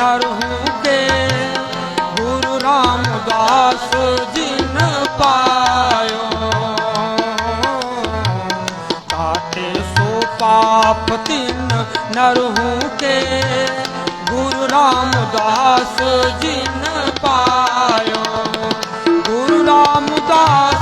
ਨਰ ਹੂਕੇ ਗੁਰੂ ਰਾਮਦਾਸ ਜਿਨ ਪਾਇਓ। ਕਾਟੇ ਸੋ ਪਾਪ ਤਿਨ ਨਰ ਹੂਕੇ ਗੁਰੂ ਰਾਮਦਾਸ ਜਿਨ ਪਾਇਓ। ਗੁਰੂ ਰਾਮਦਾਸ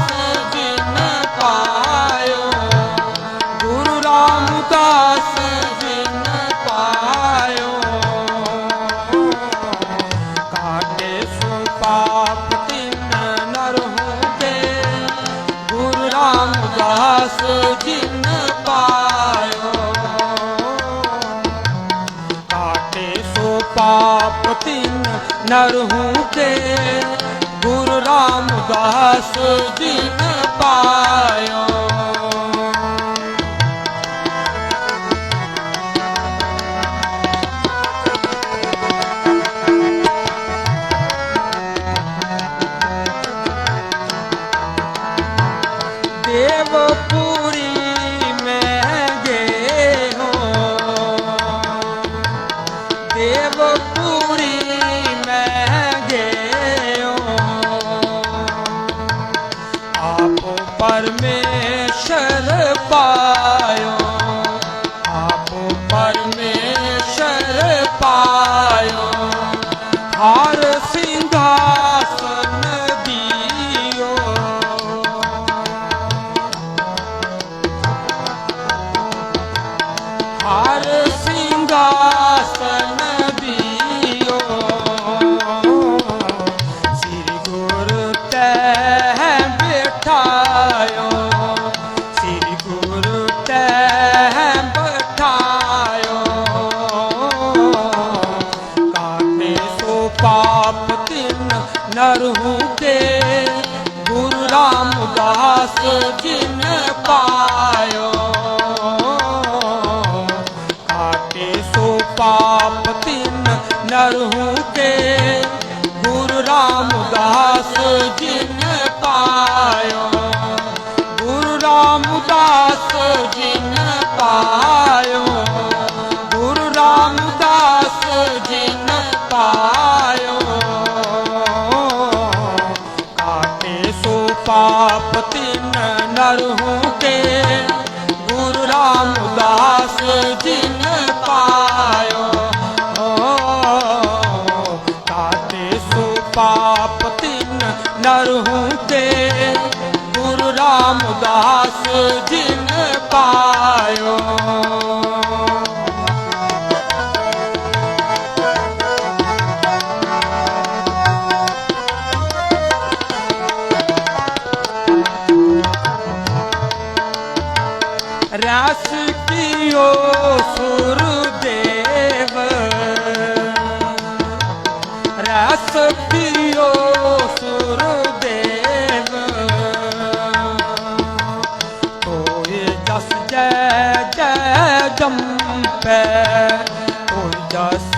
ਨਰ ਹੂੰ ਤੇ ਗੁਰੂ ਰਾਮਦਾਸ ਜੀ ਨੇ ਪਾਇਓ। ਦੇਵ ਪਰਮੇਸ਼ਰ ਪਾ ਤਿਨ ਨਰਹੂ ਕੇ ਗੁਰੂ ਰਾਮ ਰਾਮਦਾਸ ਜਿਨ ਪਾਇਓ। ਕਾਟੇ ਸੋ ਪਾਪ ਤਿੰਨ ਨਰਹੂ ਕੇ ਗੁਰੂ ਰਾਮ ਰਾਮਦਾਸ ਜਿਨ ਪਾਇਓ। ਗੁਰੂ ਰਾਮ ਰਾਮਦਾਸ ਜਿਨ ਪਾਇਓ। ਨਰਹੂ ਕੇ ਗੁਰੂ ਰਾਮਦਾਸ ਜਿਨ ਪਾਇਓ। ਰਸ ਕੀਓ ਸੁਰਦੇਵ। ਰਸ ਜਸ ਜੈ ਜੈ ਜੰਪੈ ਹੋਏ ਜਸ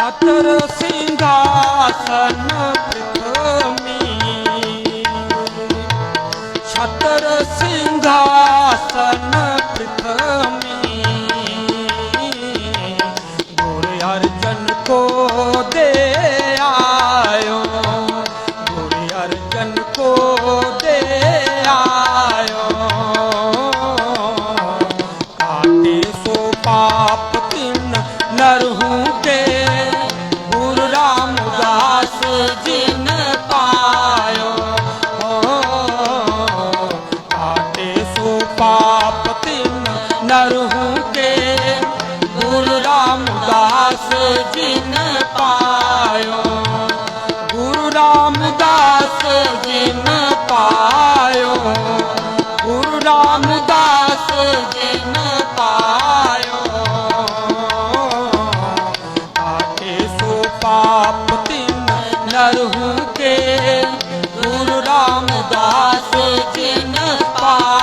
ਕੰਪੈ ਸਿੰਘਾਸਨ ਪ੍ਰਥਮੀ ਛਤਰ ਸਿੰਘਾਸਨ ਪ੍ਰਥਮੀ ਗੁਰ ਅਰਜਨ ਕੋ ਦੇ ਆਇਓ। ਗੁਰ ਅਰਜਨ ਕੋ ਦੇ ਆਇਓ। ਕਾਟੇ ਸੋ ਪਾਪ ਤਿਨ ਨਰਹੂ ਕੇ ਪਾਇਓ। ਕਾਟੇ ਸੋ ਪਾਪ ਤਿਨ ਨਰਹੂ ਕੇ ਗੁਰੂ ਰਾਮਦਾਸ ਜਿਨ ਪਾਇਓ। ਜਿਨ